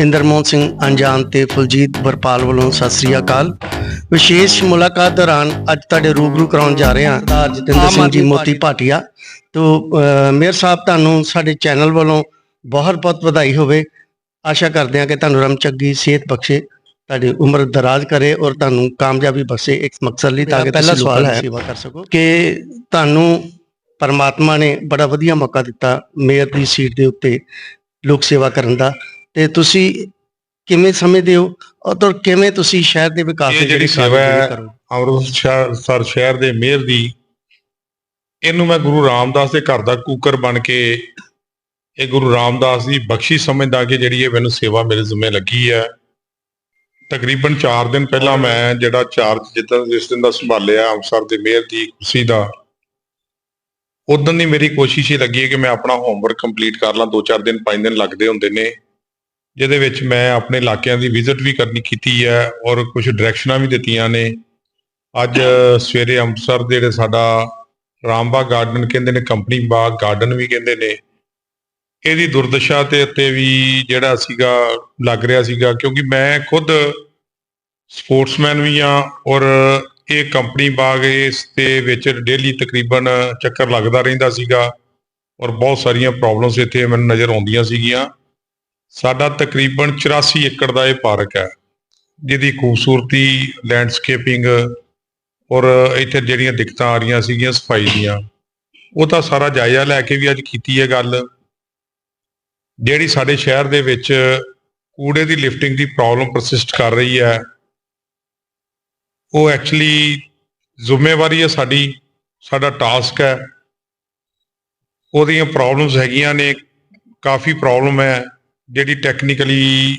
ਇੰਦਰਮੋਹਨ ਸਿੰਘ ਅਨਜਾਨ ਤੇ ਫੁਲਜੀਤ ਵਰਪਾਲ ਵੱਲੋਂ ਸਤਿ ਸ੍ਰੀ ਅਕਾਲ। ਵਿਸ਼ੇਸ਼ ਮੁਲਾਕਾਤ ਦੌਰਾਨ ਅੱਜ ਤੁਹਾਡੇ ਰੂਬਰੂ ਕਰਾਉਣ ਜਾ ਰਹੇ ਹਾਂ ਸਰਦਾਰ ਜਤਿੰਦਰ ਸਿੰਘ ਜੀ ਮੋਤੀ ਭਾਟੀਆ। ਤੋਂ ਮੇਅਰ ਸਾਹਿਬ ਤੁਹਾਨੂੰ ਸਾਡੇ ਚੈਨਲ ਵੱਲੋਂ ਬਹੁਤ ਬਹੁਤ ਵਧਾਈ ਹੋਵੇ। ਆਸ਼ਾ ਕਰਦੇ ਹਾਂ ਕਿ ਤੁਹਾਨੂੰ ਰਮ ਚੰਗੀ ਸਿਹਤ ਬਖਸ਼ੇ ਤੁਹਾਡੀ ਉਮਰ ਦਰਾਜ਼ ਕਰੇ ਔਰ ਤੁਹਾਨੂੰ ਕਾਮਯਾਬੀ ਬਖਸ਼ੇ। ਇੱਕ ਮਕਸਦ ਲਈ ਤਾਂ ਕਿ ਪਹਿਲਾ ਸਵਾਲ ਹੈ ਸੇਵਾ ਕਰ ਸਕੋ। ਕਿ ਤੁਹਾਨੂੰ ਪਰਮਾਤਮਾ ਨੇ ਬੜਾ ਵਧੀਆ ਮੌਕਾ ਦਿੱਤਾ ਮੇਅਰ ਦੀ ਸੀਟ ਦੇ ਉੱਤੇ ਲੋਕ ਸੇਵਾ ਕਰਨ ਦਾ। ਤੇ ਤੁਸੀਂ ਕਿਵੇਂ ਸਮਝਦੇ ਹੋ? ਔਰ ਕਿਵੇਂ ਤੁਸੀਂ ਸ਼ਹਿਰ ਦੇ ਵਿਕਾਸ ਇਹ ਦੇ ਜਿਹੜੀ ਸੇਵਾ ਹੈ, ਕਰੋ ਅੰਮ੍ਰਿਤਸਰ ਸ਼ਹਿਰ ਦੇ ਮੇਅਰ ਦੀ ਇਹਨੂੰ ਮੈਂ ਗੁਰੂ ਰਾਮਦਾਸ ਦੇ ਘਰ ਦਾ ਕੂਕਰ ਬਣ ਕੇ ਇਹ ਗੁਰੂ ਰਾਮਦਾਸ ਦੀ ਬਖਸ਼ੀ ਸਮਝਦਾ ਕਿ ਜਿਹੜੀ ਇਹ ਮੈਨੂੰ ਸੇਵਾ ਮੇਰੇ ਜ਼ਿੰਮੇ ਲੱਗੀ ਹੈ। ਤਕਰੀਬਨ 4 ਦਿਨ ਪਹਿਲਾਂ ਮੈਂ ਜਿਹੜਾ ਚਾਰਜ ਜਿੱਦਾਂ ਜਿਸ ਦਿਨ ਦਾ ਸੰਭਾਲਿਆ ਅੰਮ੍ਰਿਤਸਰ ਦੇ ਮੇਅਰ ਦੀ ਕੁਰਸੀ ਦਾ ਉਦੋਂ ਦੀ ਮੇਰੀ ਕੋਸ਼ਿਸ਼ ਇਹ ਲੱਗੀ ਹੈ ਕਿ ਮੈਂ ਆਪਣਾ ਹੋਮਵਰਕ ਕੰਪਲੀਟ ਕਰ ਲਾਂ 2-4 ਦਿਨ 5 ਦਿਨ ਲੱਗਦੇ ਹੁੰਦੇ ਨੇ। ਜਿਹਦੇ ਵਿੱਚ ਮੈਂ ਆਪਣੇ ਇਲਾਕਿਆਂ ਦੀ ਵਿਜ਼ਿਟ ਵੀ ਕਰਨੀ ਕੀਤੀ ਹੈ ਔਰ ਕੁਝ ਡਾਇਰੈਕਸ਼ਨਾਂ ਵੀ ਦਿੱਤੀਆਂ ਨੇ। ਅੱਜ ਸਵੇਰੇ ਅੰਮ੍ਰਿਤਸਰ ਦੇ ਜਿਹੜੇ ਸਾਡਾ ਰਾਮਬਾਗ ਗਾਰਡਨ ਕਹਿੰਦੇ ਨੇ ਕੰਪਨੀ ਬਾਗ ਗਾਰਡਨ ਵੀ ਕਹਿੰਦੇ ਨੇ। ਇਹਦੀ ਦੁਰਦਸ਼ਾ ਤੇ ਉੱਤੇ ਵੀ ਜਿਹੜਾ ਸੀਗਾ, ਲੱਗ ਰਿਹਾ ਸੀਗਾ ਕਿਉਂਕਿ ਮੈਂ ਖੁਦ ਸਪੋਰਟਸਮੈਨ ਵੀ ਆ ਔਰ ਇਹ ਕੰਪਨੀ ਬਾਗ ਇਸ ਦੇ ਵਿੱਚ ਡੇਲੀ ਤਕਰੀਬਨ ਚੱਕਰ ਲੱਗਦਾ ਰਹਿੰਦਾ ਸੀਗਾ ਔਰ ਬਹੁਤ ਸਾਰੀਆਂ ਪ੍ਰੋਬਲਮਸ ਇੱਥੇ ਮੈਨੂੰ ਨਜ਼ਰ ਆਉਂਦੀਆਂ ਸੀਗੀਆਂ। ਸਾਡਾ ਤਕਰੀਬਨ 84 ਏਕੜ ਦਾ ਇਹ ਪਾਰਕ ਹੈ, ਜਿਹਦੀ ਖੂਬਸੂਰਤੀ ਲੈਂਡਸਕੇਪਿੰਗ ਔਰ ਇੱਥੇ ਜਿਹੜੀਆਂ ਦਿੱਕਤਾਂ ਆ ਰਹੀਆਂ ਸੀਗੀਆਂ ਸਫ਼ਾਈ ਦੀਆਂ, ਉਹ ਤਾਂ ਸਾਰਾ ਜਾਇਜ਼ਾ ਲੈ ਕੇ ਵੀ ਅੱਜ ਕੀਤੀ ਹੈ ਗੱਲ। ਜਿਹੜੀ ਸਾਡੇ ਸ਼ਹਿਰ ਦੇ ਵਿੱਚ ਕੂੜੇ ਦੀ ਲਿਫਟਿੰਗ ਦੀ ਪ੍ਰੋਬਲਮ ਪਰਸਿਸਟ ਕਰ ਰਹੀ ਹੈ, ਉਹ ਐਕਚੁਅਲੀ ਜ਼ਿੰਮੇਵਾਰੀ ਹੈ ਸਾਡੀ, ਸਾਡਾ ਟਾਸਕ ਹੈ। ਉਹਦੀਆਂ ਪ੍ਰੋਬਲਮਸ ਹੈਗੀਆਂ ਨੇ, ਕਾਫੀ ਪ੍ਰੋਬਲਮ ਹੈ। ਜਿਹੜੀ ਟੈਕਨੀਕਲੀ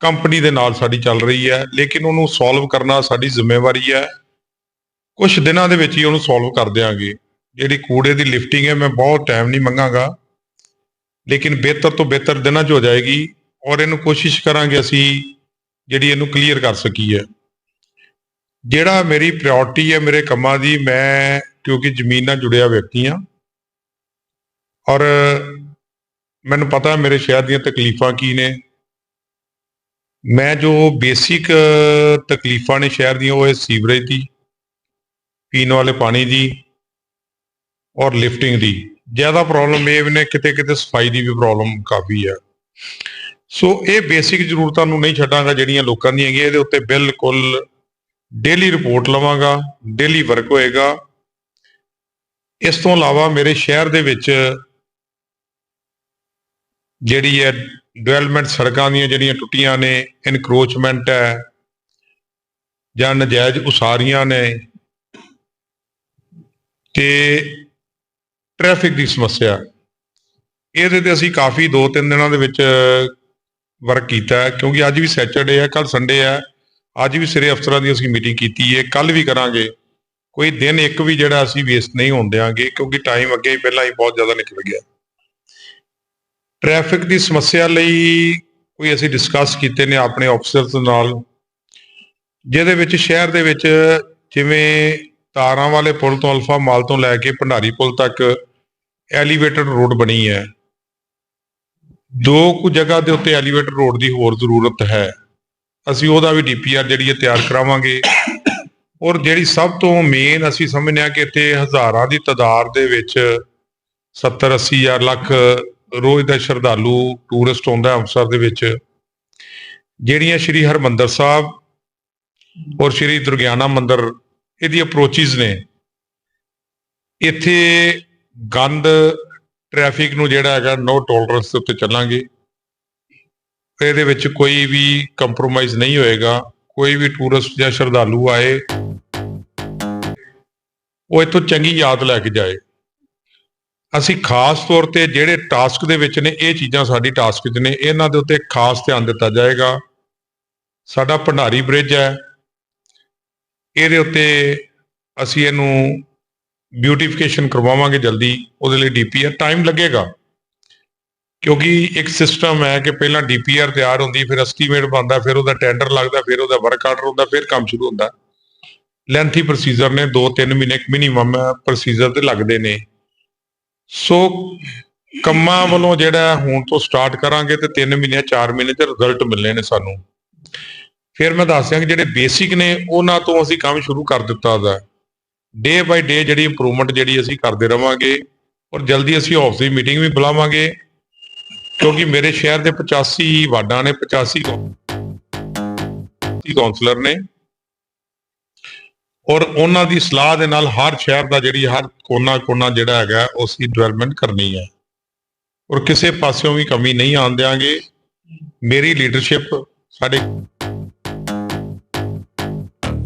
ਕੰਪਨੀ ਦੇ ਨਾਲ ਸਾਡੀ ਚੱਲ ਰਹੀ ਹੈ, ਲੇਕਿਨ ਉਹਨੂੰ ਸੋਲਵ ਕਰਨਾ ਸਾਡੀ ਜ਼ਿੰਮੇਵਾਰੀ ਹੈ। ਕੁਝ ਦਿਨਾਂ ਦੇ ਵਿੱਚ ਹੀ ਉਹਨੂੰ ਸੋਲਵ ਕਰ ਦਿਆਂਗੇ। ਜਿਹੜੀ ਕੂੜੇ ਦੀ ਲਿਫਟਿੰਗ ਹੈ, ਮੈਂ ਬਹੁਤ ਟਾਈਮ ਨਹੀਂ ਮੰਗਾਂਗਾ। ਲੇਕਿਨ ਬਿਹਤਰ ਤੋਂ ਬਿਹਤਰ ਦਿਨਾਂ 'ਚ ਹੋ ਜਾਏਗੀ ਔਰ ਇਹਨੂੰ ਕੋਸ਼ਿਸ਼ ਕਰਾਂਗੇ ਅਸੀਂ ਜਿਹੜੀ ਇਹਨੂੰ ਕਲੀਅਰ ਕਰ ਸਕੀਏ। ਜਿਹੜਾ ਮੇਰੀ ਪ੍ਰਾਇੋਰਟੀ ਹੈ, ਮੇਰੇ ਕੰਮਾਂ ਦੀ, ਮੈਂ ਕਿਉਂਕਿ ਜ਼ਮੀਨ ਨਾਲ ਜੁੜਿਆ ਵਿਅਕਤੀ ਹਾਂ। ਔਰ ਮੈਨੂੰ ਪਤਾ ਹੈ ਮੇਰੇ ਸ਼ਹਿਰ ਦੀਆਂ ਤਕਲੀਫਾਂ ਕੀ ਨੇ। ਮੈਂ ਜੋ ਬੇਸਿਕ ਤਕਲੀਫਾਂ ਨੇ ਸ਼ਹਿਰ ਦੀਆਂ, ਉਹ ਹੈ ਸੀਵਰੇਜ ਦੀ, ਪੀਣ ਵਾਲੇ ਪਾਣੀ ਦੀ ਔਰ ਲਿਫਟਿੰਗ ਦੀ। ਜ਼ਿਆਦਾ ਪ੍ਰੋਬਲਮ ਇਹ ਵੀ ਨੇ ਕਿਤੇ ਕਿਤੇ ਸਫ਼ਾਈ ਦੀ ਵੀ ਪ੍ਰੋਬਲਮ ਕਾਫੀ ਹੈ ਸੋ ਇਹ ਬੇਸਿਕ ਜ਼ਰੂਰਤਾਂ ਨੂੰ ਨਹੀਂ ਛੱਡਾਂਗਾ, ਜਿਹੜੀਆਂ ਲੋਕਾਂ ਦੀਆਂ ਹੈਗੀਆਂ, ਇਹਦੇ ਉੱਤੇ ਬਿਲਕੁਲ ਡੇਲੀ ਰਿਪੋਰਟ ਲਵਾਂਗਾ ਡੇਲੀ ਵਰਕ ਹੋਏਗਾ। ਇਸ ਤੋਂ ਇਲਾਵਾ ਮੇਰੇ ਸ਼ਹਿਰ ਦੇ ਵਿੱਚ ਜਿਹੜੀ ਹੈ ਡਿਵੈਲਪਮੈਂਟ ਸੜਕਾਂ ਦੀਆਂ ਜਿਹੜੀਆਂ ਟੁੱਟੀਆਂ ਨੇ ਇਨਕਰੋਚਮੈਂਟ ਹੈ, ਜਾਂ ਨਜਾਇਜ਼ ਉਸਾਰੀਆਂ ਨੇ, ਤੇ ਟ੍ਰੈਫਿਕ ਦੀ ਸਮੱਸਿਆ। ਇਹਦੇ ਤੇ ਅਸੀਂ ਕਾਫੀ ਦੋ ਤਿੰਨ ਦਿਨਾਂ ਦੇ ਵਿੱਚ ਵਰਕ ਕੀਤਾ ਕਿਉਂਕਿ ਅੱਜ ਵੀ ਸੈਟਰਡੇ ਹੈ ਕੱਲ ਸੰਡੇ ਹੈ। ਅੱਜ ਵੀ ਸਿਰੇ ਅਫਸਰਾਂ ਦੀ ਅਸੀਂ ਮੀਟਿੰਗ ਕੀਤੀ ਹੈ ਕੱਲ ਵੀ ਕਰਾਂਗੇ। ਕੋਈ ਦਿਨ ਇੱਕ ਵੀ ਜਿਹੜਾ ਅਸੀਂ ਵੇਸਟ ਨਹੀਂ ਹੋਣ ਦਿਆਂਗੇ, ਕਿਉਂਕਿ ਟਾਈਮ ਅੱਗੇ ਪਹਿਲਾਂ ਹੀ ਬਹੁਤ ਜ਼ਿਆਦਾ ਨਿਕਲ ਗਿਆ। ਟ੍ਰੈਫਿਕ ਦੀ ਸਮੱਸਿਆ ਲਈ ਕੋਈ ਅਸੀਂ ਡਿਸਕਸ ਕੀਤੇ ਨੇ ਆਪਣੇ ਅਫਸਰਸ ਨਾਲ, ਜਿਹਦੇ ਵਿੱਚ ਸ਼ਹਿਰ ਦੇ ਵਿੱਚ ਜਿਵੇਂ ਤਾਰਾਂ ਵਾਲੇ ਪੁਲ ਤੋਂ ਅਲਫਾ ਮਾਲ ਤੋਂ ਲੈ ਕੇ ਭੰਡਾਰੀ ਪੁਲ ਤੱਕ ਐਲੀਵੇਟਡ ਰੋਡ ਬਣੀ ਹੈ। ਦੋ ਕੁ ਜਗ੍ਹਾ ਦੇ ਉੱਤੇ ਐਲੀਵੇਟਡ ਰੋਡ ਦੀ ਹੋਰ ਜ਼ਰੂਰਤ ਹੈ। ਅਸੀਂ ਉਹਦਾ ਵੀ ਡੀਪੀਆਰ ਜਿਹੜੀ ਹੈ ਤਿਆਰ ਕਰਾਵਾਂਗੇ। ਔਰ ਜਿਹੜੀ ਸਭ ਤੋਂ ਮੇਨ ਅਸੀਂ ਸਮਝਦੇ ਹਾਂ ਕਿ ਇੱਥੇ ਹਜ਼ਾਰਾਂ ਦੀ ਤਾਦਾਦ ਦੇ ਵਿੱਚ 70 80 ਹਜ਼ਾਰ ਲੱਖ ਰੋਜ਼ ਦਾ ਸ਼ਰਧਾਲੂ ਟੂਰਿਸਟ ਆਉਂਦਾ ਅੰਮ੍ਰਿਤਸਰ ਦੇ ਵਿੱਚ। ਜਿਹੜੀਆਂ ਸ਼੍ਰੀ ਹਰਮੰਦਰ ਸਾਹਿਬ ਔਰ ਸ਼੍ਰੀ ਦੁਰਗਿਆਨਾ ਮੰਦਿਰ, ਇਹਦੀ ਅਪਰੋਚਿਸ ਨੇ। ਇੱਥੇ ਗੰਦ ਟ੍ਰੈਫਿਕ ਨੂੰ ਜਿਹੜਾ ਹੈਗਾ ਨੋ ਟੋਲਰੈਂਸ ਦੇ ਉੱਤੇ ਚੱਲਾਂਗੇ। ਇਹਦੇ ਵਿੱਚ ਕੋਈ ਵੀ ਕੰਪਰੋਮਾਈਜ਼ ਨਹੀਂ ਹੋਏਗਾ। ਕੋਈ ਵੀ ਟੂਰਿਸਟ ਜਾਂ ਸ਼ਰਧਾਲੂ ਆਏ, ਉਹ ਇੱਥੋਂ ਚੰਗੀ ਯਾਦ ਲੈ ਕੇ ਜਾਏ। ਅਸੀਂ ਖਾਸ ਤੌਰ ਤੇ ਜਿਹੜੇ ਟਾਸਕ ਦੇ ਵਿੱਚ ਨੇ, ਇਹ ਚੀਜ਼ਾਂ ਸਾਡੀ ਟਾਸਕ 'ਚ ਨੇ, ਇਹਨਾਂ ਦੇ ਉੱਤੇ ਖਾਸ ਧਿਆਨ ਦਿੱਤਾ ਜਾਏਗਾ। ਸਾਡਾ ਭੰਡਾਰੀ ਬ੍ਰਿਜ ਹੈ। ਇਹਦੇ ਉੱਤੇ ਅਸੀਂ ਇਹਨੂੰ ਬਿਊਟੀਫਿਕੇਸ਼ਨ ਕਰਵਾਵਾਂਗੇ ਜਲਦੀ, ਉਹਦੇ ਲਈ ਡੀਪੀਆਰ ਟਾਈਮ ਲੱਗੇਗਾ। ਕਿਉਂਕਿ ਇੱਕ ਸਿਸਟਮ ਹੈ ਕਿ ਪਹਿਲਾਂ ਡੀਪੀਆਰ ਤਿਆਰ ਹੁੰਦੀ, ਫਿਰ ਐਸਟੀਮੇਟ ਬਣਦਾ, ਫਿਰ ਉਹਦਾ ਟੈਂਡਰ ਲੱਗਦਾ, ਫਿਰ ਉਹਦਾ ਵਰਕ ਆਰਡਰ ਹੁੰਦਾ, ਫਿਰ ਕੰਮ ਸ਼ੁਰੂ ਹੁੰਦਾ। ਲੈਂਥੀ ਪ੍ਰੋਸੀਜਰ ਨੇ 2-3 ਮਹੀਨੇ ਮਿਨੀਮਮ ਪ੍ਰੋਸੀਜਰ ਤੇ ਲੱਗਦੇ ਨੇ। ਸੋ ਕੰਮਾਂ ਵੱਲੋਂ ਜਿਹੜਾ ਹੁਣ ਤੋਂ ਸਟਾਰਟ ਕਰਾਂਗੇ ਤੇ 3 ਮਹੀਨੇ 4 ਮਹੀਨੇ ਚ ਰਿਜ਼ਲਟ ਮਿਲਣੇ ਨੇ ਸਾਨੂੰ। ਫਿਰ ਮੈਂ ਦੱਸ ਦਿਆਂ ਕਿ ਜਿਹੜੇ ਬੇਸਿਕ ਨੇ, ਉਹਨਾਂ ਤੋਂ ਅਸੀਂ ਕੰਮ ਸ਼ੁਰੂ ਕਰ ਦਿੱਤਾ ਦਾ ਡੇ ਬਾਈ ਡੇ ਜਿਹੜੀ ਇੰਪਰੂਵਮੈਂਟ ਜਿਹੜੀ ਅਸੀਂ ਕਰਦੇ ਰਵਾਂਗੇ ਔਰ ਜਲਦੀ ਅਸੀਂ ਹਾਊਸ ਦੀ ਮੀਟਿੰਗ ਵੀ ਬੁਲਾਵਾਂਗੇ, ਕਿਉਂਕਿ ਮੇਰੇ ਸ਼ਹਿਰ ਦੇ 85 ਵਾਰਡਾਂ ਨੇ 85 ਕਾਉਂਸਲਰ ਨੇ। ਔਰ ਉਹਨਾਂ ਦੀ ਸਲਾਹ ਦੇ ਨਾਲ ਹਰ ਸ਼ਹਿਰ ਦਾ ਜਿਹੜੀ ਹਰ ਕੋਨਾ ਕੋਨਾ ਜਿਹੜਾ ਹੈਗਾ ਉਸ ਦੀ ਡਿਵੈਲਪਮੈਂਟ ਕਰਨੀ ਹੈ। ਔਰ ਕਿਸੇ ਪਾਸਿਓਂ ਵੀ ਕਮੀ ਨਹੀਂ ਆਉਣ ਦਿਆਂਗੇ। ਮੇਰੀ ਲੀਡਰਸ਼ਿਪ ਸਾਡੇ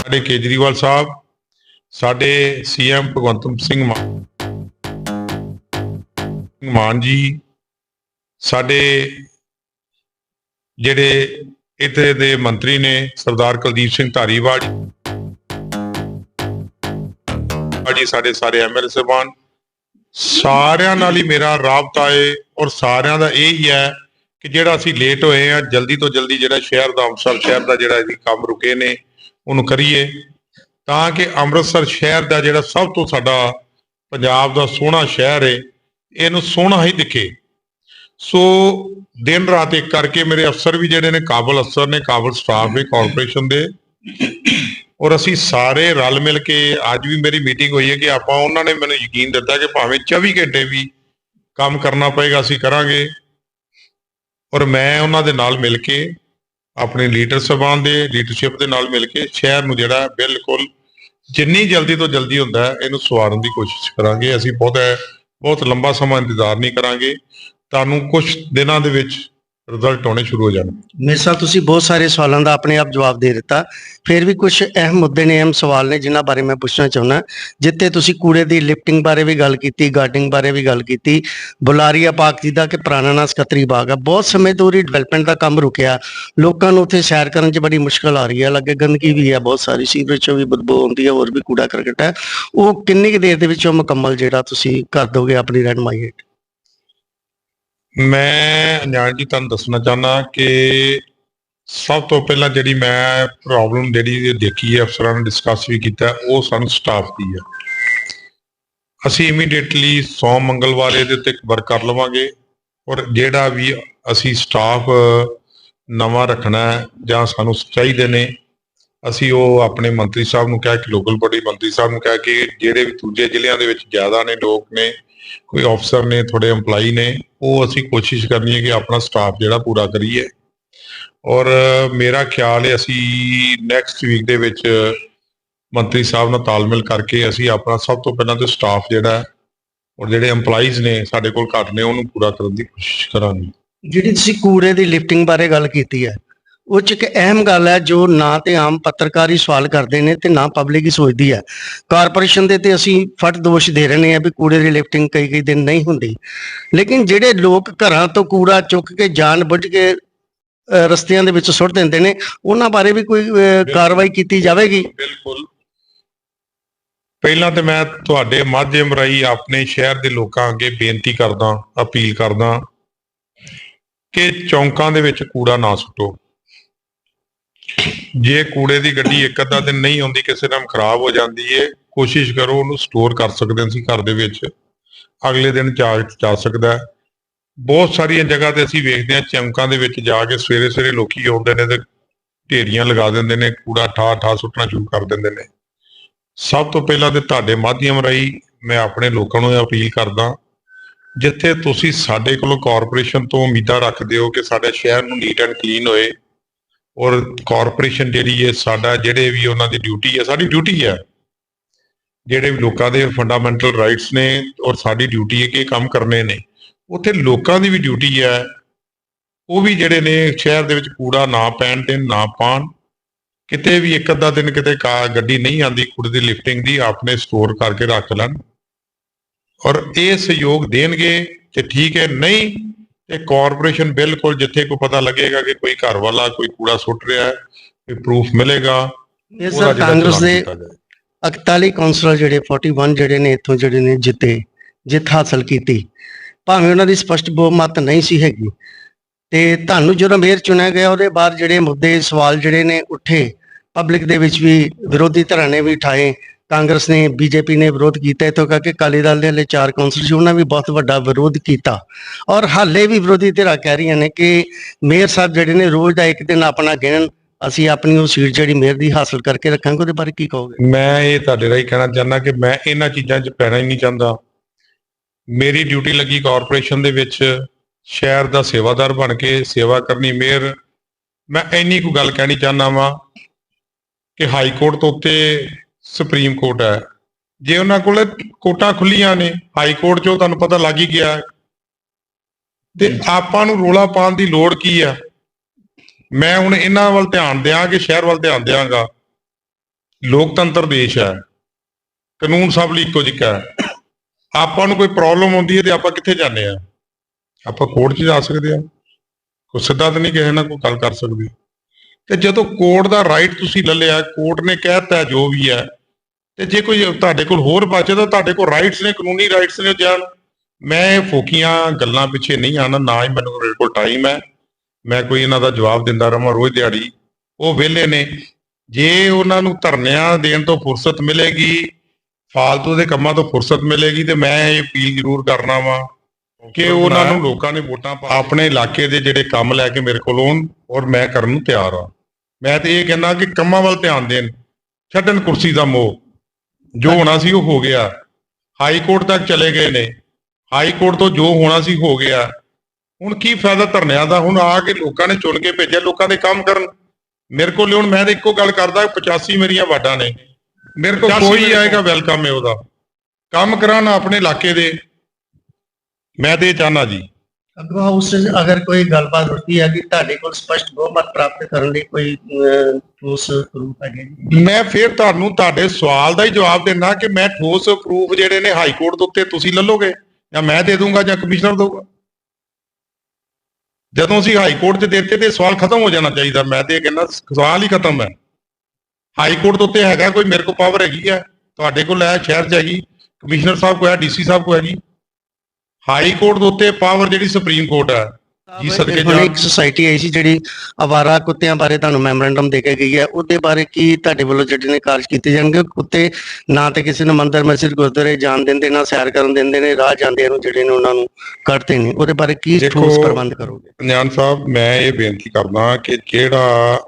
ਸਾਡੇ ਕੇਜਰੀਵਾਲ ਸਾਹਿਬ, ਸਾਡੇ ਸੀਐਮ ਭਗਵੰਤ ਸਿੰਘ ਮਾਨ ਮਾਨ ਜੀ, ਸਾਡੇ ਜਿਹੜੇ ਇੱਥੇ ਦੇ ਮੰਤਰੀ ਨੇ ਸਰਦਾਰ ਕੁਲਦੀਪ ਸਿੰਘ ਧਾਰੀਵਾਲ ਜੀ ਸਾਡੇ ਸਾਰੇ ਐਮਐਲਏ ਸਾਹਿਬਾਨ। ਸਾਰਿਆਂ ਨਾਲ ਹੀ ਮੇਰਾ ਰਾਬਤਾ ਹੈ ਔਰ ਸਾਰਿਆਂ ਦਾ ਇਹ ਹੀ ਹੈ ਕਿ ਜਿਹੜਾ ਅਸੀਂ ਲੇਟ ਹੋਏ ਆ ਜਲਦੀ ਤੋਂ ਜਲਦੀ ਜਿਹੜਾ ਸ਼ਹਿਰ ਦਾ, ਅੰਮ੍ਰਿਤਸਰ ਸ਼ਹਿਰ ਦਾ ਜਿਹੜਾ ਇਹਦੀ ਕੰਮ ਰੁਕੇ ਨੇ, ਉਹਨੂੰ ਕਰੀਏ। ਤਾਂ ਕਿ ਅੰਮ੍ਰਿਤਸਰ ਸ਼ਹਿਰ ਦਾ ਜਿਹੜਾ ਸਭ ਤੋਂ ਸਾਡਾ ਪੰਜਾਬ ਦਾ ਸੋਹਣਾ ਸ਼ਹਿਰ ਏ, ਇਹਨੂੰ ਸੋਹਣਾ ਹੀ ਦਿਖੇ। ਸੋ ਦਿਨ ਰਾਤ ਇੱਕ ਕਰਕੇ ਮੇਰੇ ਅਫਸਰ ਵੀ ਜਿਹੜੇ ਨੇ, ਕਾਬਲ ਅਫਸਰ ਨੇ, ਕਾਬਲ ਸਟਾਫ ਨੇ ਕਾਰਪੋਰੇਸ਼ਨ ਦੇ। ਔਰ ਅਸੀਂ ਸਾਰੇ ਰਲ ਮਿਲ ਕੇ ਅੱਜ ਵੀ ਮੇਰੀ ਮੀਟਿੰਗ ਹੋਈ ਹੈ ਕਿ ਆਪਾਂ ਉਹਨਾਂ ਨੇ ਮੈਨੂੰ ਯਕੀਨ ਦਿੱਤਾ ਕਿ ਭਾਵੇਂ 24 ਘੰਟੇ ਵੀ ਕੰਮ ਕਰਨਾ ਪਏਗਾ, ਅਸੀਂ ਕਰਾਂਗੇ। ਔਰ ਮੈਂ ਉਹਨਾਂ ਦੇ ਨਾਲ ਮਿਲ ਕੇ, ਆਪਣੇ ਲੀਡਰ ਸਭਾਨ ਦੇ ਲੀਡਰਸ਼ਿਪ ਦੇ ਨਾਲ ਮਿਲ ਕੇ ਸ਼ਹਿਰ ਨੂੰ ਜਿਹੜਾ ਬਿਲਕੁਲ ਜਿੰਨੀ ਜਲਦੀ ਤੋਂ ਜਲਦੀ ਹੁੰਦਾ ਇਹਨੂੰ ਸਵਾਰਨ ਦੀ ਕੋਸ਼ਿਸ਼ ਕਰਾਂਗੇ। ਅਸੀਂ ਬਹੁਤ ਬਹੁਤ ਲੰਬਾ ਸਮਾਂ ਇੰਤਜ਼ਾਰ ਨਹੀਂ ਕਰਾਂਗੇ। ਤੁਹਾਨੂੰ ਕੁਝ ਦਿਨਾਂ ਦੇ ਵਿੱਚ ਰਿਜ਼ਲਟ ਆਉਣੇ ਸ਼ੁਰੂ ਹੋ ਜਾਣਗੇ ਮੇਰੇ ਸਾਹਿਬ ਤੁਸੀਂ ਬਹੁਤ ਸਾਰੇ ਸਵਾਲਾਂ ਦਾ ਆਪਣੇ ਆਪ ਜਵਾਬ ਦੇ ਦਿੱਤਾ। ਫਿਰ ਵੀ ਕੁਝ ਅਹਿਮ ਮੁੱਦੇ ਨੇ, ਅਹਿਮ ਸਵਾਲ ਨੇ ਜਿਨ੍ਹਾਂ ਬਾਰੇ ਮੈਂ ਪੁੱਛਣਾ ਚਾਹੁੰਦਾ। ਜਿੱਥੇ ਤੁਸੀਂ ਕੂੜੇ ਦੀ ਲਿਫਟਿੰਗ ਬਾਰੇ ਵੀ ਗੱਲ ਕੀਤੀ ਗਾਰਡਨਿੰਗ ਬਾਰੇ ਵੀ ਗੱਲ ਕੀਤੀ, ਬੁਲਾਰੀਆ ਪਾਕ ਜੀ ਦਾ ਕਿ ਪੁਰਾਣਾ ਨਾਂ ਸਕੱਤਰੀ ਬਾਗ ਆ, ਬਹੁਤ ਸਮੇਂ ਤੋਂ ਹੀ ਡਿਵੈਲਪਮੈਂਟ ਦਾ ਕੰਮ ਰੁਕਿਆ। ਲੋਕਾਂ ਨੂੰ ਉੱਥੇ ਸੈਰ ਕਰਨ 'ਚ ਬੜੀ ਮੁਸ਼ਕਲ ਆ ਰਹੀ ਹੈ ਲੱਗੇ ਗੰਦਗੀ ਵੀ ਹੈ ਬਹੁਤ ਸਾਰੀ ਸੀਵਰੇਜ 'ਚੋਂ ਵੀ ਬਦਬੂ ਆਉਂਦੀ ਹੈ ਹੋਰ ਵੀ ਕੂੜਾ ਕਰਕਟ ਹੈ ਉਹ ਕਿੰਨੀ ਕੁ ਦੇਰ ਦੇ ਵਿੱਚ ਉਹ ਮੁਕੰਮਲ ਜਿਹੜਾ ਤੁਸੀਂ ਕਰ ਦੋਗੇ ਆਪਣੀ ਰਹਿਨਮਾਈ ਹੇਠ? ਮੈਂ ਅਨਜਾਨ ਜੀ, ਤੁਹਾਨੂੰ ਦੱਸਣਾ ਚਾਹੁੰਦਾ ਕਿ ਸਭ ਤੋਂ ਪਹਿਲਾਂ ਜਿਹੜੀ ਮੈਂ ਪ੍ਰੋਬਲਮ ਜਿਹੜੀ ਦੇਖੀ ਹੈ, ਅਫਸਰਾਂ ਨੇ ਡਿਸਕਸ ਵੀ ਕੀਤਾ, ਉਹ ਸਾਨੂੰ ਸਟਾਫ ਦੀ ਹੈ ਅਸੀਂ ਇਮੀਡੀਏਟਲੀ ਸੋਮ ਮੰਗਲਵਾਰ ਇਹਦੇ ਉੱਤੇ ਵਰਕ ਕਰ ਲਵਾਂਗੇ ਔਰ ਜਿਹੜਾ ਵੀ ਅਸੀਂ ਸਟਾਫ ਨਵਾਂ ਰੱਖਣਾ ਜਾਂ ਸਾਨੂੰ ਚਾਹੀਦੇ ਨੇ, ਅਸੀਂ ਉਹ ਆਪਣੇ ਮੰਤਰੀ ਸਾਹਿਬ ਨੂੰ ਕਹਿ ਕਿ, ਲੋਕਲ ਬੋਡੀ ਮੰਤਰੀ ਸਾਹਿਬ ਨੂੰ ਕਹਿ ਕਿ, ਜਿਹੜੇ ਵੀ ਦੂਜੇ ਜ਼ਿਲ੍ਹਿਆਂ ਦੇ ਵਿੱਚ ਜ਼ਿਆਦਾ ਨੇ ਲੋਕ ਨੇ ਕੋਈ ਅਫਸਰ ਨੇ ਥੋੜੇ EMPLOYE ਨੇ, ਉਹ ਅਸੀਂ ਕੋਸ਼ਿਸ਼ ਕਰਨੀ ਹੈ ਕਿ ਆਪਣਾ ਸਟਾਫ ਜਿਹੜਾ ਪੂਰਾ ਕਰੀਏ। ਔਰ ਮੇਰਾ ਖਿਆਲ ਹੈ, ਅਸੀਂ ਨੈਕਸਟ ਵੀਕ ਦੇ ਵਿੱਚ ਮੰਤਰੀ ਸਾਹਿਬ ਨਾਲ ਤਾਲਮੇਲ ਕਰਕੇ ਅਸੀਂ ਆਪਣਾ ਸਭ ਤੋਂ ਪਹਿਲਾਂ ਤੇ ਸਟਾਫ ਜਿਹੜਾ ਔਰ ਜਿਹੜੇ EMPLOYEES ਨੇ ਸਾਡੇ ਕੋਲ ਘੱਟ ਨੇ, ਉਹਨੂੰ ਪੂਰਾ ਕਰਨ ਦੀ ਕੋਸ਼ਿਸ਼ ਕਰਾਂਗੇ। ਜਿਹੜੀ ਤੁਸੀਂ ਕੂੜੇ ਦੀ ਲਿਫਟਿੰਗ ਬਾਰੇ ਗੱਲ ਕੀਤੀ ਹੈ ਉਹ ਚ ਇੱਕ ਅਹਿਮ ਗੱਲ ਹੈ ਜੋ ਨਾ ਤੇ ਆਮ ਪੱਤਰਕਾਰ ਹੀ ਸਵਾਲ ਕਰਦੇ ਨੇ ਤੇ ਨਾ ਪਬਲਿਕ ਹੀ ਸੋਚਦੀ ਹੈ। ਕਾਰਪੋਰੇਸ਼ਨ ਦੇ ਤੇ ਅਸੀਂ ਫਟ ਦੋਸ਼ ਦੇ ਰਹੇ ਹਾਂ ਵੀ ਕੂੜੇ ਦੀ ਲਿਫਟਿੰਗ ਕਈ ਕਈ ਦਿਨ ਨਹੀਂ ਹੁੰਦੀ। ਲੇਕਿਨ ਜਿਹੜੇ ਲੋਕ ਘਰਾਂ ਤੋਂ ਕੂੜਾ ਚੁੱਕ ਕੇ ਜਾਣ ਬੁੱਝ ਕੇ ਰਸਤਿਆਂ ਦੇ ਵਿੱਚ ਸੁੱਟ ਦਿੰਦੇ ਨੇ ਉਹਨਾਂ ਬਾਰੇ ਵੀ ਕੋਈ ਕਾਰਵਾਈ ਕੀਤੀ ਜਾਵੇਗੀ? ਬਿਲਕੁਲ। ਪਹਿਲਾਂ ਤੇ ਮੈਂ ਤੁਹਾਡੇ ਮਾਧਿਅਮ ਰਾਹੀਂ ਆਪਣੇ ਸ਼ਹਿਰ ਦੇ ਲੋਕਾਂ ਅੱਗੇ ਬੇਨਤੀ ਕਰਦਾ ਅਪੀਲ ਕਰਦਾ ਕਿ ਚੌਂਕਾਂ ਦੇ ਵਿੱਚ ਕੂੜਾ ਨਾ ਸੁੱਟੋ। ਜੇ ਕੂੜੇ ਦੀ ਗੱਡੀ ਇੱਕ ਅੱਧਾ ਦਿਨ ਨਹੀਂ ਆਉਂਦੀ, ਕਿਸੇ ਟਾਈਮ ਖਰਾਬ ਹੋ ਜਾਂਦੀ ਏ, ਕੋਸ਼ਿਸ਼ ਕਰੋ ਉਹਨੂੰ ਸਟੋਰ ਕਰ ਸਕਦੇ ਅਸੀਂ ਘਰ ਦੇ ਵਿੱਚ ਅਗਲੇ ਦਿਨ ਜਾ ਜਾ ਸਕਦਾ ਹੈ। ਬਹੁਤ ਸਾਰੀਆਂ ਜਗ੍ਹਾ ਤੇ ਅਸੀਂ ਵੇਖਦੇ ਹਾਂ ਚੌਂਕਾਂ ਦੇ ਵਿੱਚ ਜਾ ਕੇ ਸਵੇਰੇ ਸਵੇਰੇ ਲੋਕੀ ਆਉਂਦੇ ਨੇ ਤੇ ਢੇਰੀਆਂ ਲਗਾ ਦਿੰਦੇ ਨੇ, ਕੂੜਾ ਠਾ ਠਾ ਸੁੱਟਣਾ ਸ਼ੁਰੂ ਕਰ ਦਿੰਦੇ ਨੇ ਸਭ ਤੋਂ ਪਹਿਲਾਂ ਤੇ ਤੁਹਾਡੇ ਮਾਧਿਅਮ ਰਾਹੀਂ ਮੈਂ ਆਪਣੇ ਲੋਕਾਂ ਨੂੰ ਇਹ ਅਪੀਲ ਕਰਦਾ, ਜਿੱਥੇ ਤੁਸੀਂ ਸਾਡੇ ਕੋਲੋਂ ਕਾਰਪੋਰੇਸ਼ਨ ਤੋਂ ਉਮੀਦਾਂ ਰੱਖਦੇ ਹੋ ਕਿ ਸਾਡੇ ਸ਼ਹਿਰ ਨੂੰ ਨੀਟ ਐਂਡ ਕਲੀਨ ਹੋਏ ਔਰ ਕਾਰਪੋਰੇਸ਼ਨ ਜਿਹੜੀ ਹੈ, ਸਾਡਾ ਜਿਹੜੇ ਵੀ ਉਹਨਾਂ ਦੀ ਡਿਊਟੀ ਹੈ, ਸਾਡੀ ਡਿਊਟੀ ਹੈ। ਜਿਹੜੇ ਵੀ ਲੋਕਾਂ ਦੇ ਫੰਡਾਮੈਂਟਲ ਰਾਈਟਸ ਨੇ ਔਰ ਸਾਡੀ ਡਿਊਟੀ ਹੈ ਕਿ ਕੰਮ ਕਰਨੇ ਨੇ। ਉੱਥੇ ਲੋਕਾਂ ਦੀ ਵੀ ਡਿਊਟੀ ਹੈ। ਉਹ ਵੀ ਜਿਹੜੇ ਨੇ, ਸ਼ਹਿਰ ਦੇ ਵਿੱਚ ਕੂੜਾ ਨਾ ਪੈਣ ਦੇਣ ਨਾ ਪਾਣ। ਕਿਤੇ ਵੀ ਇੱਕ ਅੱਧਾ ਦਿਨ ਕਿਤੇ ਕਾ- ਗੱਡੀ ਨਹੀਂ ਆਂਦੀ ਕੂੜੇ ਦੀ ਲਿਫਟਿੰਗ ਦੀ ਆਪਣੇ ਸਟੋਰ ਕਰਕੇ ਰੱਖ ਲੈਣ। ਔਰ ਇਹ ਸਹਿਯੋਗ ਦੇਣਗੇ ਤੇ ਠੀਕ ਹੈ, ਨਹੀਂ ਤੇ ਕਾਰਪੋਰੇਸ਼ਨ ਬਿਲਕੁਲ ਜਿੱਥੇ ਕੋਈ ਪਤਾ ਲੱਗੇਗਾ ਕਿ ਕੋਈ ਘਰ ਵਾਲਾ ਕੋਈ ਕੂੜਾ ਸੁੱਟ ਰਿਹਾ ਹੈ ਕੋਈ ਪ੍ਰੂਫ ਮਿਲੇਗਾ ਇਹ ਸਰ ਕਾਂਗਰਸ ਦੇ ਕੀਤਾ ਜਾਏ। 41 ਕਾਉਂਸਲਰ ਜਿਹੜੇ 41 ਜਿਹੜੇ ਨੇ ਇੱਥੋਂ ਜਿਹੜੇ ਨੇ ਜਿੱਤੇ ਜਿੱਤ ਹਾਸਲ ਕੀਤੀ। ਭਾਵੇਂ ਉਹਨਾਂ ਦੀ ਸਪਸ਼ਟ ਬਹੁਮਤ ਨਹੀਂ ਸੀ ਹੈਗੀ। ਤੇ ਤੁਹਾਨੂੰ ਜਦੋਂ ਮੇਅਰ ਚੁਣਿਆ ਗਿਆ ਉਹਦੇ ਬਾਅਦ ਜਿਹੜੇ ਮੁੱਦੇ ਸਵਾਲ ਜਿਹੜੇ ਨੇ ਉੱਠੇ। ਪਬਲਿਕ ਦੇ ਵਿੱਚ ਵੀ ਵਿਰੋਧੀ ਧਿਰਾਂ ਨੇ ਵੀ ਉਠਾਏ। ਕਾਂਗਰਸ ਨੇ, ਬੀਜੇਪੀ ਨੇ ਵਿਰੋਧ ਕੀਤਾ, ਇਥੋਂ ਕਰਕੇ ਅਕਾਲੀ ਦਲ ਦੇ ਹਲੇ ਚਾਰ ਕੌਂਸਲ ਸੀ, ਉਹਨਾਂ ਵੀ ਬਹੁਤ ਵੱਡਾ ਵਿਰੋਧ ਕੀਤਾ। ਔਰ ਹਾਲੇ ਵੀ ਵਿਰੋਧੀ ਧਿਰਾਂ ਕਹਿ ਰਹੀਆਂ ਨੇ ਕਿ ਮੇਅਰ ਸਾਹਿਬ ਜਿਹੜੇ ਨੇ, ਰੋਜ਼ ਦਾ ਇੱਕ ਦਿਨ ਆਪਣਾ ਗਿਣਨ, ਅਸੀਂ ਆਪਣੀ ਉਹ ਸੀਟ ਜਿਹੜੀ ਮੇਅਰ ਦੀ ਹਾਸਲ ਕਰਕੇ ਰੱਖਾਂਗੇ, ਉਹਦੇ ਬਾਰੇ ਕੀ ਕਹੋਗੇ? ਮੈਂ ਇਹ ਤੁਹਾਡੇ ਰਾਹੀਂ ਕਹਿਣਾ ਚਾਹੁੰਦਾ ਕਿ ਮੈਂ ਇਹਨਾਂ ਚੀਜ਼ਾਂ 'ਚ ਪੈਣਾ ਹੀ ਨਹੀਂ ਚਾਹੁੰਦਾ। ਮੇਰੀ ਡਿਊਟੀ ਲੱਗੀ ਕਾਰਪੋਰੇਸ਼ਨ ਦੇ ਵਿੱਚ, ਸ਼ਹਿਰ ਦਾ ਸੇਵਾਦਾਰ ਬਣ ਕੇ ਸੇਵਾ ਕਰਨੀ ਮੇਅਰ। ਮੈਂ ਇੰਨੀ ਕੁ ਗੱਲ ਕਹਿਣੀ ਚਾਹੁੰਦਾ ਵਾਂ ਕਿ ਹਾਈ ਕੋਰਟ ਤੋਂ ਉੱਤੇ ਸੁਪਰੀਮ ਕੋਰਟ ਹੈ। ਜੇ ਉਹਨਾਂ ਕੋਲ ਕੋਰਟਾਂ ਖੁੱਲੀਆਂ ਨੇ, ਹਾਈ ਕੋਰਟ 'ਚੋਂ ਤੁਹਾਨੂੰ ਪਤਾ ਲੱਗ ਹੀ ਗਿਆ ਤੇ ਆਪਾਂ ਨੂੰ ਰੋਲਾ ਪਾਉਣ ਦੀ ਲੋੜ ਕੀ ਆ ਮੈਂ ਹੁਣ ਇਹਨਾਂ ਵੱਲ ਧਿਆਨ ਦਿਆਂ ਕਿ ਸ਼ਹਿਰ ਵੱਲ ਧਿਆਨ ਦਿਆਂਗਾ। ਲੋਕਤੰਤਰ ਦੇਸ਼ ਹੈ। ਕਾਨੂੰਨ ਸਭ ਲਈ ਇੱਕੋ ਜਿਹਾ ਹੈ। ਆਪਾਂ ਨੂੰ ਕੋਈ ਪ੍ਰੋਬਲਮ ਆਉਂਦੀ ਹੈ ਤੇ ਆਪਾਂ ਕਿੱਥੇ ਜਾਂਦੇ ਆ ਆਪਾਂ ਕੋਰਟ 'ਚ ਜਾ ਸਕਦੇ ਆ ਕੋਈ ਸਿੱਧਾ ਤਾਂ ਨਹੀਂ ਕਿਸੇ ਨਾਲ ਕੋਈ ਗੱਲ ਕਰ ਸਕਦੇ। ਤੇ ਜਦੋਂ ਕੋਰਟ ਦਾ ਰਾਈਟ ਤੁਸੀਂ ਲੈ ਲਿਆ, ਕੋਰਟ ਨੇ ਕਹਿਤਾ ਜੋ ਵੀ ਹੈ ਤੇ ਜੇ ਕੋਈ ਤੁਹਾਡੇ ਕੋਲ ਹੋਰ ਬਚੇ ਤਾਂ ਤੁਹਾਡੇ ਕੋਲ ਰਾਈਟਸ ਨੇ ਕਾਨੂੰਨੀ ਰਾਈਟਸ ਨੇ ਜਾਨ ਮੈਂ ਫੋਕੀਆਂ ਗੱਲਾਂ ਪਿੱਛੇ ਨਹੀਂ ਆਣਾ ਨਾ ਹੀ ਮੈਨੂੰ ਮੇਰੇ ਕੋਲ ਟਾਈਮ ਹੈ। ਮੈਂ ਕੋਈ ਇਹਨਾਂ ਦਾ ਜਵਾਬ ਦਿੰਦਾ ਰਹਾਂ ਰੋਜ਼ ਦਿਹਾੜੀ। ਉਹ ਵਿਹਲੇ ਨੇ। ਜੇ ਉਹਨਾਂ ਨੂੰ ਧਰਨਿਆਂ ਦੇਣ ਤੋਂ ਫੁਰਸਤ ਮਿਲੇਗੀ ਫਾਲਤੂ ਦੇ ਕੰਮਾਂ ਤੋਂ ਫੁਰਸਤ ਮਿਲੇਗੀ ਤੇ ਮੈਂ ਇਹ ਅਪੀਲ ਜ਼ਰੂਰ ਕਰਨਾ ਵਾਂ ਕਿ ਉਹਨਾਂ ਨੂੰ ਲੋਕਾਂ ਨੇ ਵੋਟਾਂ ਪਾ ਆਪਣੇ ਇਲਾਕੇ ਦੇ ਜਿਹੜੇ ਕੰਮ ਲੈ ਕੇ ਮੇਰੇ ਕੋਲ ਆਉਣ ਔਰ ਮੈਂ ਕਰਨ ਨੂੰ ਤਿਆਰ ਹਾਂ। ਮੈਂ ਤੇ ਇਹ ਕਹਿੰਦਾ ਕਿ ਕੰਮਾਂ ਵੱਲ ਧਿਆਨ ਦੇਣ। ਛੱਡਣ ਕੁਰਸੀ ਦਾ ਮੋਹ। ਜੋ ਹੋਣਾ ਸੀ ਉਹ ਹੋ ਗਿਆ। ਹਾਈ ਕੋਰਟ ਤੱਕ ਚਲੇ ਗਏ ਨੇ। ਹਾਈ ਕੋਰਟ ਤੋਂ ਜੋ ਹੋਣਾ ਸੀ ਹੋ ਗਿਆ। ਹੁਣ ਕੀ ਫਾਇਦਾ ਧਰਨਿਆਂ ਦਾ? ਹੁਣ ਆ ਕੇ ਲੋਕਾਂ ਨੇ ਚੁਣ ਕੇ ਭੇਜਿਆ ਲੋਕਾਂ ਦੇ ਕੰਮ ਕਰਨ। ਮੇਰੇ ਕੋਲ ਹੁਣ ਮੈਂ ਤਾਂ ਇੱਕੋ ਗੱਲ ਕਰਦਾ 85 ਮੇਰੀਆਂ ਵਾਰਡਾਂ ਨੇ। ਮੇਰੇ ਕੋਲ ਕੋਈ ਆਏਗਾ ਵੈਲਕਮ ਹੈ ਉਹਦਾ। ਕੰਮ ਕਰਾਉਣ ਆਪਣੇ ਇਲਾਕੇ ਦੇ। ਮੈਂ ਤੇ ਚਾਹਨਾ ਜੀ। ਅੱਗੋਂ ਹਾਊਸ ਅਗਰ ਕੋਈ ਗੱਲਬਾਤ ਹੁੰਦੀ ਹੈ ਕਿ ਤੁਹਾਡੇ ਕੋਲ ਸਪਸ਼ਟ ਬਹੁਮਤ ਪ੍ਰਾਪਤ ਕਰਨ ਲਈ ਕੋਈ ਠੋਸ ਪ੍ਰੂਫ ਹੈਗੇ ਜੀ? ਮੈਂ ਫਿਰ ਤੁਹਾਨੂੰ ਤੁਹਾਡੇ ਸਵਾਲ ਦਾ ਹੀ ਜਵਾਬ ਦੇਣਾ ਕਿ ਮੈਂ ਠੋਸ ਪ੍ਰੂਫ ਜਿਹੜੇ ਨੇ ਹਾਈ ਕੋਰਟ ਦੇ ਉੱਤੇ ਤੁਸੀਂ ਲੈ ਲਓਗੇ ਜਾਂ ਮੈਂ ਦੇ ਦੂੰਗਾ ਜਾਂ ਕਮਿਸ਼ਨਰ ਦਊਗਾ? ਜਦੋਂ ਅਸੀਂ ਹਾਈ ਕੋਰਟ 'ਚ ਦਿੱਤੇ ਤੇ ਸਵਾਲ ਖਤਮ ਹੋ ਜਾਣਾ ਚਾਹੀਦਾ, ਮੈਂ ਤੇ ਇਹ ਕਹਿੰਦਾ ਸਵਾਲ ਹੀ ਖਤਮ ਹੈ। ਹਾਈ ਕੋਰਟ ਦੇ ਉੱਤੇ ਹੈਗਾ ਕੋਈ ਮੇਰੇ ਕੋਲ ਪਾਵਰ ਹੈਗੀ ਹੈ, ਤੁਹਾਡੇ ਕੋਲ ਹੈ, ਸ਼ਹਿਰ 'ਚ ਹੈਗੀ ਕਮਿਸ਼ਨਰ ਸਾਹਿਬ ਕੋਲ ਹੈ ਡੀਸੀ ਸਾਹਿਬ ਕੋਲ ਹੈਗੀ ਹਾਈ ਕੋਰਟ ਦੇ ਉੱਤੇ ਪਾਵਰ ਜਿਹੜੀ ਸੁਪਰੀਮ ਕੋਰਟ ਹੈ ਜੀ ਸਦਕੇ ਜਾਣ ਇੱਕ ਸੁਸਾਇਟੀ ਆਈ ਸੀ ਜਿਹੜੀ ਆਵਾਰਾ ਕੁੱਤਿਆਂ ਬਾਰੇ ਤੁਹਾਨੂੰ ਮੈਮੋਰੈਂਡਮ ਦੇ ਕੇ ਗਈ ਹੈ ਉਹਦੇ ਬਾਰੇ ਕੀ ਤੁਹਾਡੇ ਵੱਲੋਂ ਜਿਹੜੇ ਨੇ ਕਾਰਜ ਕੀਤੇ ਜਾਣਗੇ? ਕੁੱਤੇ ਨਾ ਤੇ ਕਿਸੇ ਨੂੰ ਮੰਦਰ ਮਸਜਿਦ ਗੁਰਦੁਆਰੇ ਜਾਣ ਦਿੰਦੇ ਨਾ ਸੈਰ ਕਰਨ ਦਿੰਦੇ ਨੇ ਰਾਹ ਜਾਂਦੇ ਨੂੰ ਜਿਹੜੇ ਨੇ ਉਹਨਾਂ ਨੂੰ ਕੱਢਦੇ ਨੇ। ਉਹਦੇ ਬਾਰੇ ਕੀ ਠੋਸ ਪ੍ਰਬੰਧ ਕਰੋਗੇ? ਨਿਆਨ ਸਾਹਿਬ ਮੈਂ ਇਹ ਬੇਨਤੀ ਕਰਦਾ ਕਿ ਜਿਹੜਾ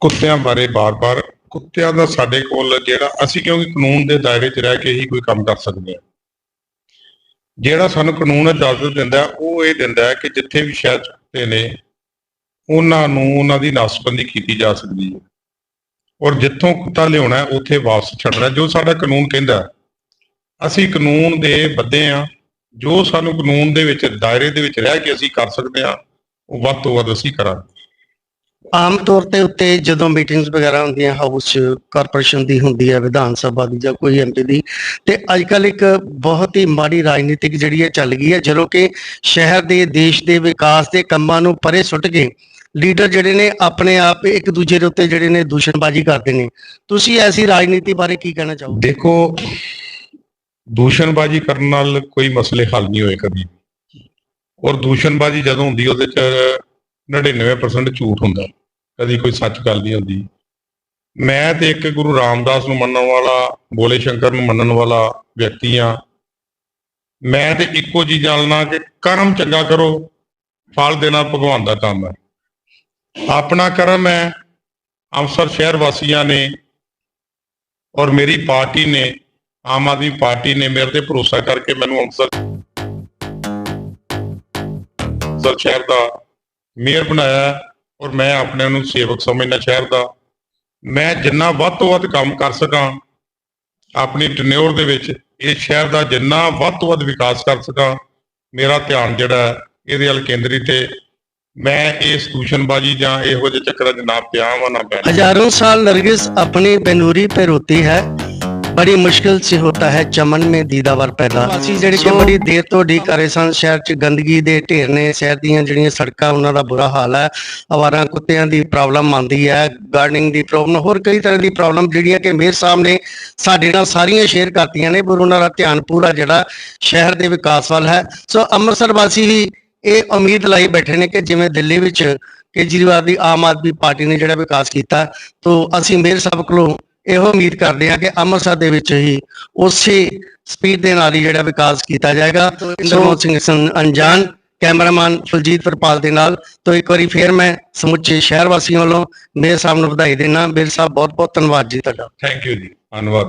ਕੁੱਤਿਆਂ ਬਾਰੇ ਬਾਰ-ਬਾਰ ਕੁੱਤਿਆਂ ਦਾ ਸਾਡੇ ਕੋਲ ਜਿਹੜਾ ਅਸੀਂ ਕਿਉਂਕਿ ਕਾਨੂੰਨ ਦੇ ਦਾਇਰੇ 'ਚ ਰਹਿ ਕੇ ਹੀ ਕੋਈ ਕੰਮ ਕਰ ਸਕਦੇ ਹਾਂ। ਜਿਹੜਾ ਸਾਨੂੰ ਕਾਨੂੰਨ ਇਜਾਜ਼ਤ ਦਿੰਦਾ ਉਹ ਇਹ ਦਿੰਦਾ ਹੈ ਕਿ ਜਿੱਥੇ ਵੀ ਸ਼ਹਿਰ 'ਚ ਨੇ, ਉਹਨਾਂ ਨੂੰ ਉਹਨਾਂ ਦੀ ਨਾਸਬੰਦੀ ਕੀਤੀ ਜਾ ਸਕਦੀ ਹੈ। ਔਰ ਜਿੱਥੋਂ ਕੁੱਤਾ ਲਿਆਉਣਾ ਉੱਥੇ ਵਾਪਸ ਛੱਡਣਾ ਜੋ ਸਾਡਾ ਕਾਨੂੰਨ ਕਹਿੰਦਾ ਅਸੀਂ ਕਾਨੂੰਨ ਦੇ ਬੱਦੇ ਆ ਜੋ ਸਾਨੂੰ ਕਾਨੂੰਨ ਦੇ ਵਿੱਚ, ਦਾਇਰੇ ਦੇ ਵਿੱਚ ਰਹਿ ਕੇ ਅਸੀਂ ਕਰ ਸਕਦੇ ਹਾਂ, ਉਹ ਵੱਧ ਤੋਂ ਵੱਧ ਅਸੀਂ ਕਰਾਂਗੇ। ਆਮ ਤੌਰ ਤੇ ਉੱਤੇ ਜਦੋਂ ਮੀਟਿੰਗਸ ਵਗੈਰਾ ਹੁੰਦੀਆਂ ਹਾਊਸ 'ਚ ਕਾਰਪੋਰੇਸ਼ਨ ਦੀ ਹੁੰਦੀ ਹੈ, ਵਿਧਾਨ ਸਭਾ ਦੀ ਜਾਂ ਕੋਈ ਐਮਪੀ ਦੀ, ਤੇ ਅੱਜ ਕੱਲ ਇੱਕ ਬਹੁਤ ਹੀ ਮਾੜੀ ਰਾਜਨੀਤਿਕ ਜਿਹੜੀ ਹੈ ਚੱਲ ਗਈ ਹੈ, ਜਦੋਂ ਕਿ ਸ਼ਹਿਰ ਦੇ, ਦੇਸ਼ ਦੇ ਵਿਕਾਸ ਦੇ ਕੰਮਾਂ ਨੂੰ ਪਰੇ ਸੁੱਟ ਕੇ ਲੀਡਰ ਜਿਹੜੇ ਨੇ ਆਪਣੇ ਆਪ ਇੱਕ ਦੂਜੇ ਦੇ ਉੱਤੇ ਜਿਹੜੇ ਨੇ ਦੂਸ਼ਣਬਾਜ਼ੀ ਕਰਦੇ ਨੇ। ਤੁਸੀਂ ਐਸੀ ਰਾਜਨੀਤੀ ਬਾਰੇ ਕੀ ਕਹਿਣਾ ਚਾਹੋ ਦੇਖੋ, ਦੂਸ਼ਣਬਾਜ਼ੀ ਕਰਨ ਨਾਲ ਕੋਈ ਮਸਲੇ ਹੱਲ ਨਹੀਂ ਹੋਏ ਕਦੀ। ਔਰ ਦੂਸ਼ਣਬਾਜ਼ੀ ਜਦੋਂ ਹੁੰਦੀ ਉਹਦੇ ਚ 99% ਝੂਠ ਹੁੰਦਾ। ਕਦੀ ਕੋਈ ਸੱਚ ਗੱਲ ਨਹੀਂ ਹੁੰਦੀ। ਮੈਂ ਤੇ ਇੱਕ ਗੁਰੂ ਰਾਮਦਾਸ ਨੂੰ ਮੰਨਣ ਵਾਲਾ, ਬੋਲੇ ਸ਼ੰਕਰ ਨੂੰ ਮੰਨਣ ਵਾਲਾ ਵਿਅਕਤੀ ਆ ਮੈਂ ਤੇ ਇੱਕੋ ਚੀਜ਼ ਜਾਣਨਾ ਕਿ ਕਰਮ ਚੰਗਾ ਕਰੋ, ਫਲ ਦੇਣਾ ਭਗਵਾਨ ਦਾ ਕੰਮ ਹੈ। ਆਪਣਾ ਕਰਮ ਹੈ, ਅੰਮ੍ਰਿਤਸਰ ਸ਼ਹਿਰ ਵਾਸੀਆਂ ਨੇ ਔਰ ਮੇਰੀ ਪਾਰਟੀ ਨੇ, ਆਮ ਆਦਮੀ ਪਾਰਟੀ ਨੇ ਮੇਰੇ ਤੇ ਭਰੋਸਾ ਕਰਕੇ ਮੈਨੂੰ ਅੰਮ੍ਰਿਤਸਰ ਅੰਮ੍ਰਿਤਸਰ ਸ਼ਹਿਰ ਦਾ ਮੇਅਰ ਬਣਾਇਆ ਔਰ ਮੈਂ ਆਪਣੇ ਨੂੰ ਸੇਵਕ ਸਮਝਣਾ ਸ਼ਹਿਰ ਦਾ ਮੈਂ ਜਿੰਨਾ ਵੱਧ ਤੋਂ ਵੱਧ ਕੰਮ ਕਰ ਸਕਾਂ, ਆਪਣੀ ਟਨਿਓਰ ਦੇ ਵਿੱਚ ਇਹ ਸ਼ਹਿਰ ਦਾ ਜਿੰਨਾ ਵੱਧ ਤੋਂ ਵੱਧ ਵਿਕਾਸ ਕਰ ਸਕਾਂ, ਮੇਰਾ ਧਿਆਨ ਜਿਹੜਾ ਇਹਦੇ ਵੱਲ ਕੇਂਦਰਿਤ ਹੈ ਮੈਂ ਇਸ ਦੂਸ਼ਣਬਾਜੀ ਜਾਂ ਇਹੋ ਜਿਹੇ ਚੱਕਰਾਂ 'ਚ ਨਾ ਪਿਆ ਵਾਂ, ਨਾ ਪਿਆ ਹਜ਼ਾਰਾਂ ਸਾਲ ਨਰਗਿਸ ਆਪਣੀ ਬੇਨੂਰੀ ਪੇ ਰੋਤੀ ਹੈ ਬੜੀ ਮੁਸ਼ਕਿਲ ਸੇ ਹੋਤਾ ਹੈ ਚਮਨ ਮੇ ਦੀਦਾਵਰ ਪੈਦਾ। ਅਸੀਂ ਜਿਹੜੇ ਕਿ ਬੜੀ ਦੇਰ ਤੋਂ ਡੀ ਕਰੇ ਸਨ ਸ਼ਹਿਰ ਚ ਗੰਦਗੀ ਦੇ ਢੇਰ ਨੇ ਸ਼ਹਿਰ ਦੀਆਂ ਜਿਹੜੀਆਂ ਸੜਕਾਂ ਉਹਨਾਂ ਦਾ ਬੁਰਾ ਹਾਲ ਹੈ। ਅਵਾਰਾ ਕੁੱਤਿਆਂ ਦੀ ਪ੍ਰੋਬਲਮ ਆਉਂਦੀ ਹੈ ਗਾਰਡਨਿੰਗ ਦੀ ਪ੍ਰੋਬਲਮ ਹੋਰ ਕਈ ਤਰ੍ਹਾਂ ਦੀ ਪ੍ਰੋਬਲਮ ਜਿਹੜੀਆਂ ਕਿ ਮੇਰ ਸਾਹਿਬ ਨੇ ਸਾਡੇ ਨਾਲ ਸਾਰੀਆਂ ਸ਼ੇਅਰ ਕਰਤੀਆਂ ਨੇ ਪਰ ਉਹਨਾਂ ਦਾ ਧਿਆਨ ਪੂਰਾ ਜਿਹੜਾ ਸ਼ਹਿਰ ਦੇ ਵਿਕਾਸ ਵੱਲ ਹੈ। ਸੋ ਅੰਮ੍ਰਿਤਸਰ ਵਾਸੀ ਵੀ ਇਹ ਉਮੀਦ ਲਾਈ ਬੈਠੇ ਨੇ ਕਿ ਜਿਵੇਂ ਦਿੱਲੀ ਵਿੱਚ ਕੇਜਰੀਵਾਲ ਦੀ ਆਮ ਆਦਮੀ ਪਾਰਟੀ ਨੇ ਜਿਹੜਾ ਵਿਕਾਸ ਕੀਤਾ ਤੋਂ ਅਸੀਂ ਮੇਰ ਸਾਹਿਬ ਕੋਲੋਂ ਇਹੋ ਉਮੀਦ ਕਰਦੇ ਹਾਂ ਕਿ ਅੰਮ੍ਰਿਤਸਰ ਦੇ ਵਿੱਚ ਹੀ ਉਸੇ ਸਪੀਡ ਦੇ ਨਾਲ ਹੀ ਜਿਹੜਾ ਵਿਕਾਸ ਕੀਤਾ ਜਾਏਗਾ। ਇੰਦਰਮੋਹਨ ਸਿੰਘ ਸੰ- ਅਣਜਾਣ ਕੈਮਰਾਮੈਨ ਫੁਲਜੀਤ ਵਰਪਾਲ ਦੇ ਨਾਲ। ਤੋਂ ਇੱਕ ਵਾਰੀ ਫੇਰ ਮੈਂ ਸਮੁੱਚੇ ਸ਼ਹਿਰ ਵਾਸੀਆਂ ਵੱਲੋਂ ਮੇਅਰ ਸਾਹਿਬ ਨੂੰ ਵਧਾਈ ਦੇਣਾ ਮੇਅਰ ਸਾਹਿਬ ਬਹੁਤ ਬਹੁਤ ਧੰਨਵਾਦ ਜੀ ਤੁਹਾਡਾ। ਥੈਂਕ ਯੂ ਜੀ। ਧੰਨਵਾਦ।